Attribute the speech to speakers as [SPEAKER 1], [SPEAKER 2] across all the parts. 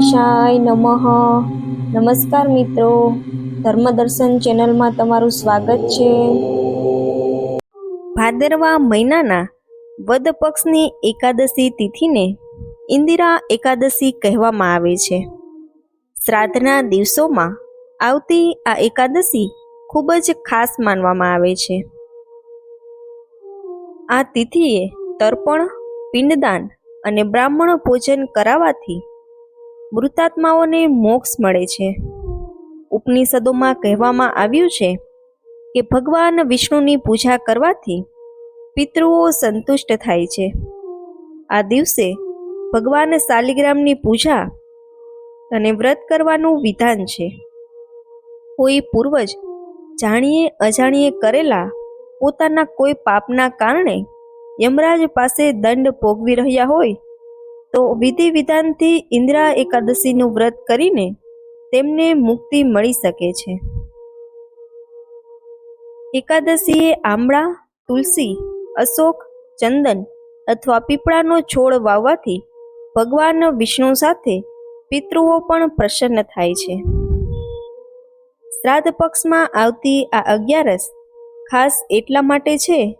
[SPEAKER 1] ગણેશાય નમઃ. નમસ્કાર મિત્રો. ધર્મદર્શન ચેનલમાં તમારું સ્વાગત છે. ભાદરવા મહિનાના વદ પક્ષની એકાદશી તિથિને ઇન્દિરા એકાદશી કહેવામાં આવે છે. શ્રાદ્ધના દિવસોમાં આવતી આ એકાદશી ખૂબ જ ખાસ માનવામાં આવે છે. આ તિથિએ તર્પણ, પિંડદાન અને બ્રાહ્મણ ભોજન કરાવવાથી મૃતાત્માઓને મોક્ષ મળે છે. ઉપનિષદોમાં કહેવામાં આવ્યું છે કે ભગવાન વિષ્ણુની પૂજા કરવાથી પિતૃઓ સંતુષ્ટ થાય છે. આ દિવસે ભગવાન શાલિગ્રામની પૂજા અને વ્રત કરવાનું વિધાન છે. કોઈ પૂર્વજ જાણીએ અજાણીએ કરેલા પોતાના કોઈ પાપના કારણે યમરાજ પાસે દંડ ભોગવી રહ્યા હોય તો વિધિ વિધાનથી ઇન્દ્રા એકાદશીનું વ્રત કરીને તેમને મુક્તિ મળી શકે છે. એકાદશીએ આમળા, તુલસી, અશોક, ચંદન અથવા પીપળાનો છોડ વાવવાથી ભગવાન વિષ્ણુ સાથે પિતૃઓ પણ પ્રસન્ન થાય છે. શ્રાદ્ધ પક્ષમાં આવતી આ અગિયારસ ખાસ એટલા માટે છે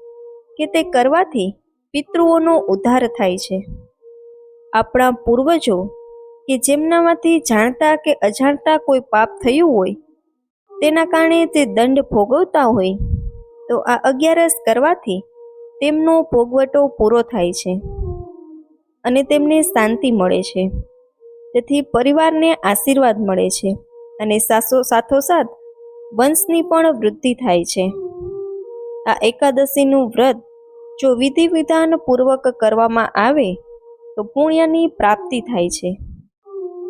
[SPEAKER 1] કે તે કરવાથી પિતૃઓનો ઉદ્ધાર થાય છે. આપણા પૂર્વજો કે જેમનામાંથી જાણતા કે અજાણતા કોઈ પાપ થયું હોય, તેના કારણે તે દંડ ભોગવતા હોય, તો આ અગિયારસ કરવાથી તેમનો ભોગવટો પૂરો થાય છે અને તેમને શાંતિ મળે છે. તેથી પરિવારને આશીર્વાદ મળે છે અને સાસો, સાથોસાથ વંશની પણ વૃદ્ધિ થાય છે. આ એકાદશીનું વ્રત જો વિધિ વિધાન પૂર્વક કરવામાં આવે તો પુણ્યની પ્રાપ્તિ થાય છે.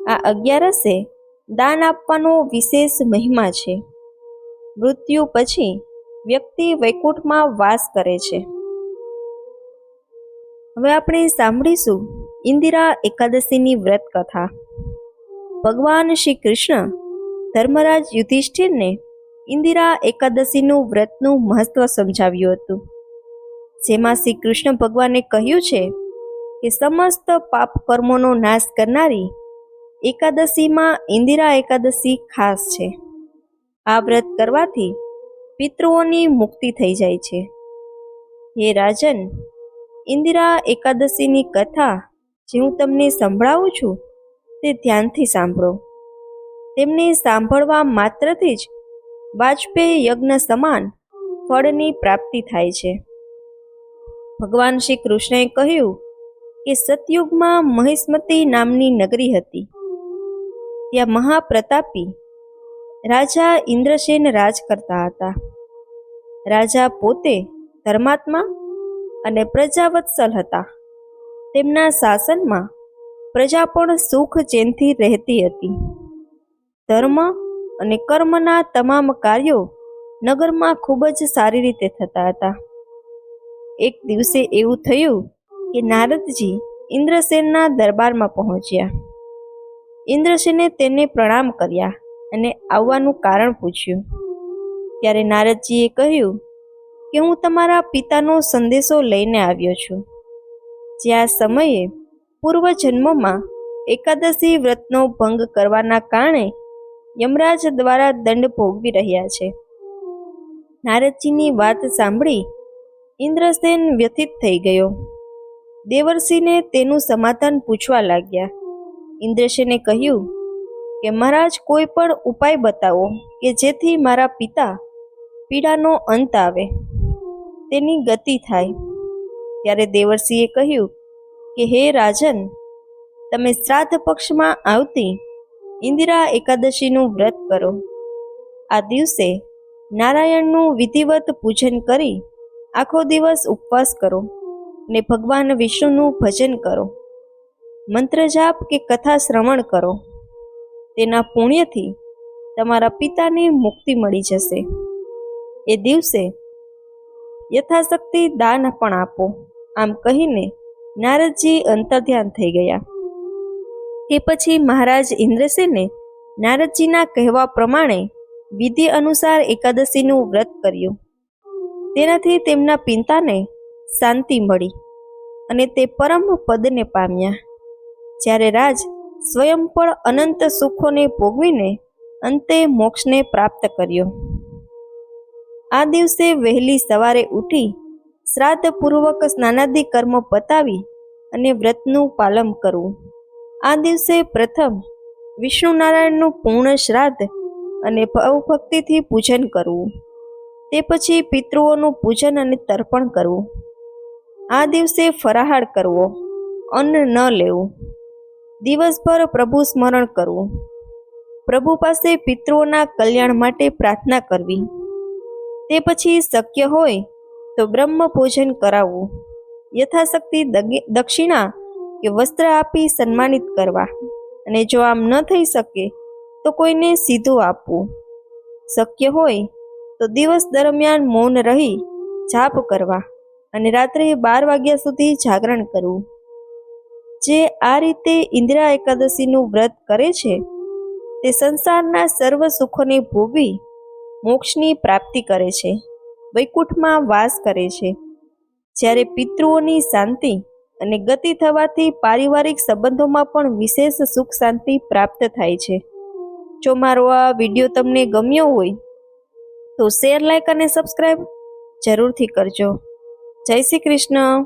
[SPEAKER 1] આ અગિયારસે દાન આપવાનો વિશેષ મહિમા છે. મૃત્યુ પછી વ્યક્તિ વૈકુંઠમાં વાસ કરે છે. હવે આપણે સાંભળીશું ઇન્દિરા એકાદશીની વ્રત કથા. ભગવાન શ્રી કૃષ્ણ ધર્મરાજ યુધિષ્ઠિરને ઇન્દિરા એકાદશીનું વ્રતનું મહત્વ સમજાવ્યું હતું. જેમાં શ્રી કૃષ્ણ ભગવાને કહ્યું છે કે સમસ્ત પાપ કર્મોનો નાશ કરનારી એકાદશીમાં ઇન્દિરા એકાદશી ખાસ છે. આ વ્રત કરવાથી પિતૃઓની મુક્તિ થઈ જાય છે. હે રાજન, ઇન્દિરા એકાદશીની કથા જે હું તમને સંભળાવું છું તે ધ્યાનથી સાંભળો. તેમને સાંભળવા માત્રથી જ વાજપેયી યજ્ઞ સમાન ફળની પ્રાપ્તિ થાય છે. ભગવાન શ્રી કૃષ્ણએ કહ્યું કે સતયુગમાં મહિષ્મતી નામની નગરી હતી. ત્યાં મહાપ્રતાપી રાજા ઇન્દ્રસેન રાજ કરતા હતા. રાજા પોતે ધર્માત્મા અને પ્રજાવત્સલ હતા. તેમના શાસનમાં પ્રજા પણ સુખ ચેનથી રહેતી હતી. ધર્મ અને કર્મના તમામ કાર્યો નગરમાં ખૂબ જ સારી રીતે થતા હતા. એક દિવસે એવું થયું કે નારદજી ઇન્દ્રસેનના દરબારમાં પહોંચ્યા. ઇન્દ્રસેને તેને પ્રણામ કર્યા અને આવવાનું કારણ પૂછ્યું. ત્યારે નારદજીએ કહ્યું કે હું તમારા પિતાનો સંદેશો લઈને આવ્યો છું. જે આ સમયે પૂર્વજન્મમાં એકાદશી વ્રતનો ભંગ કરવાના કારણે યમરાજ દ્વારા દંડ ભોગવી રહ્યા છે. નારદજીની વાત સાંભળી ઇન્દ્રસેન વ્યથિત થઈ ગયો. દેવર્ષિને તેનું સમાધાન પૂછવા લાગ્યા. ઇન્દ્રસેને કહ્યું કે, મહારાજ, કોઈ પણ ઉપાય બતાવો કે જેથી મારા પિતા પીડાનો અંત આવે, તેની ગતિ થાય. ત્યારે દેવર્ષિએ કહ્યું કે, હે રાજન, તમે શ્રાદ્ધ પક્ષમાં આવતી ઇન્દિરા એકાદશીનું વ્રત કરો. આ દિવસે નારાયણનું વિધિવત પૂજન કરી આખો દિવસ ઉપવાસ કરો. ને ભગવાન વિષ્ણુનું ભજન કરો. મંત્ર જાપ કે કથા શ્રવણ કરો. તેના પુણ્યથી તમારા પિતાને મુક્તિ મળી જશે. એ દિવસે યથાશક્તિ દાન પણ આપો. આમ કહીને નારદજી અંતર્ધ્યાન થઈ ગયા. તે પછી મહારાજ ઇન્દ્રસેને નારદજીના કહેવા પ્રમાણે વિધિ અનુસાર એકાદશીનું વ્રત કર્યું. તેનાથી તેમના પિતાને શાંતિ મળી અને તે પરમ પદને પામ્યા. જ્યારે રાજ સ્વયં પણ અનંત સુખોને ભોગવીને અંતે મોક્ષને પ્રાપ્ત કર્યો. આ દિવસે વહેલી સવારે ઉઠી શ્રાદ્ધપૂર્વક સ્નાનાદિ કર્મ પતાવી અને વ્રતનું પાલન કરવું. આ દિવસે પ્રથમ વિષ્ણુનારાયણનું પૂર્ણ શ્રાદ્ધ અને ભક્તિથી પૂજન કરવું. તે પછી પિતૃઓનું પૂજન અને તર્પણ કરવું. આ દિવસે ફરાહાર કરવો, અન્ન ન લેવું. દિવસભર પ્રભુ સ્મરણ કરવું. પ્રભુ પાસે પિતૃઓના કલ્યાણ માટે પ્રાર્થના કરવી. તે પછી શક્ય હોય તો બ્રહ્મ પૂજન કરાવવું. યથાશક્તિ દક્ષિણા કે વસ્ત્ર આપી સન્માનિત કરવા. અને જો આમ ન થઈ શકે, તો કોઈને સીધું આપવું. શક્ય હોય તો દિવસ દરમિયાન મૌન રહી જાપ કરવા. અને રાત્રે બાર વાગ્યા સુધી જાગરણ કરવું. જે આ રીતે ઇન્દિરા એકાદશીનું વ્રત કરે છે, તે સંસારના સર્વ સુખોને ભોગવી મોક્ષની પ્રાપ્તિ કરે છે, વૈકુંઠમાં વાસ કરે છે. જ્યારે પિતૃઓની શાંતિ અને ગતિ થવાથી પારિવારિક સંબંધોમાં પણ વિશેષ સુખ શાંતિ પ્રાપ્ત થાય છે. જો મારો આ વીડિયો તમને ગમ્યો હોય, તો શેર, લાઇક અને સબસ્ક્રાઈબ જરૂરથી કરજો. જય શ્રી કૃષ્ણ